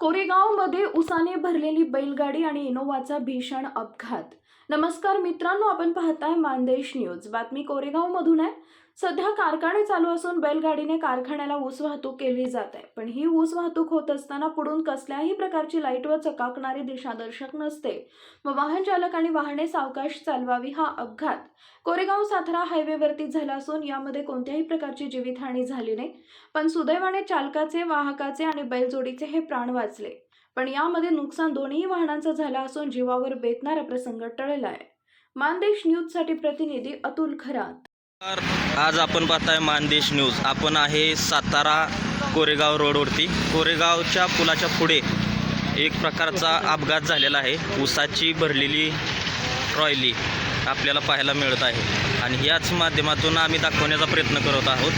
कोरेगावमध्ये उसाने भरलेली बैलगाडी आणि इनोवाचा भीषण अपघात. नमस्कार मित्रांनो आपण पाहताय मानदेश न्यूज. बातमी कोरेगावमधून आहे. सध्या कारखाने चालू असून बैलगाडीने कारखान्याला ऊस वाहतूक केली जात आहे. पण ही ऊस वाहतूक होत असताना पुढून कसल्याही प्रकारची लाइट व चकाकणारी दिशादर्शक नसते. व वाहन चालक आणि वाहने सावकाश चालवावी हा अपघात. कोरेगाव सातारा हायवेवरती झाला असून यामध्ये कोणत्याही प्रकारची जीवितहानी झाली नाही. पण सुदैवाने चालकाचे वाहकाचे आणि बैलजोडीचे हे प्राण वाचले. पण यामध्ये नुकसान दोन्ही वाहनांचं झालं असून जीवावर बेतणारा प्रसंग टळला आहे मानदेश न्यूजसाठी प्रतिनिधी अतुल खरात. आज आपण पाहताय मानदेश न्यूज. आपण आहे सातारा कोरेगाव रोडवरती. कोरेगावच्या पुलाच्या पुढे एक प्रकारचा अपघात झालेला आहे. ऊसाची भरलेली ट्रॉयली आपल्याला पाहायला मिळत आहे. आणि याच माध्यमातून आम्ही दाखवण्याचा प्रयत्न करत आहोत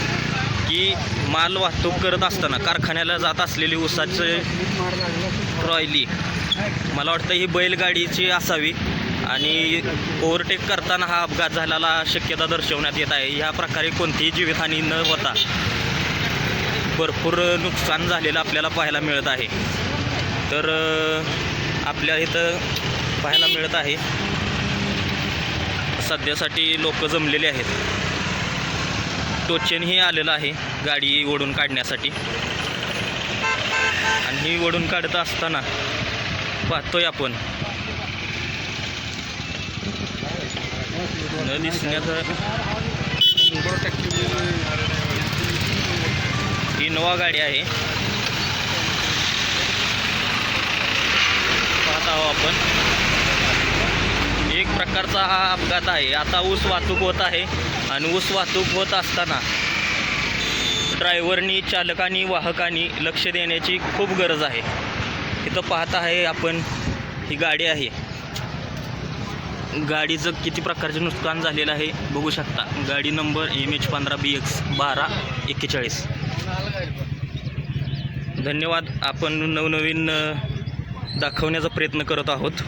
की माल वाहतूक करत असताना कारखान्याला जात असलेली ऊसाची ट्रॉयली मला वाटतं ही बैलगाडीची असावी. आणि ओव्हरटेक करताना हा अपघात झालेला शक्यता दर्शवण्यात येत आहे. ह्या प्रकारे कोणतीही जीवितहानी न होता भरपूर नुकसान झालेलं आपल्याला पाहायला मिळत आहे. तर आपल्या इथं पाहायला मिळत आहे. सध्यासाठी लोक जमलेले आहेत. टोचेनही आलेलं आहे गाडी ओढून काढण्यासाठी. आणि ही ओढून काढत असताना पाहतोय आपण न दिसण्याचं इनोवा गाडी आहे. पाहत आहो आपण. एक प्रकारचा हा अपघात आहे. आता ऊस वाहतूक होत आहे आणि ऊस वाहतूक होत असताना ड्रायव्हरनी चालकांनी वाहकांनी लक्ष देण्याची खूप गरज आहे. इथं पाहत आहे आपण ही गाडी आहे. गाडीचं किती प्रकारचे नुकसान झालेलं आहे बघू शकता. गाडी नंबर एम एच पंधरा बी एक्स बारा एक्केचाळीस. धन्यवाद. आपण नवनवीन दाखवण्याचा प्रयत्न करत आहोत.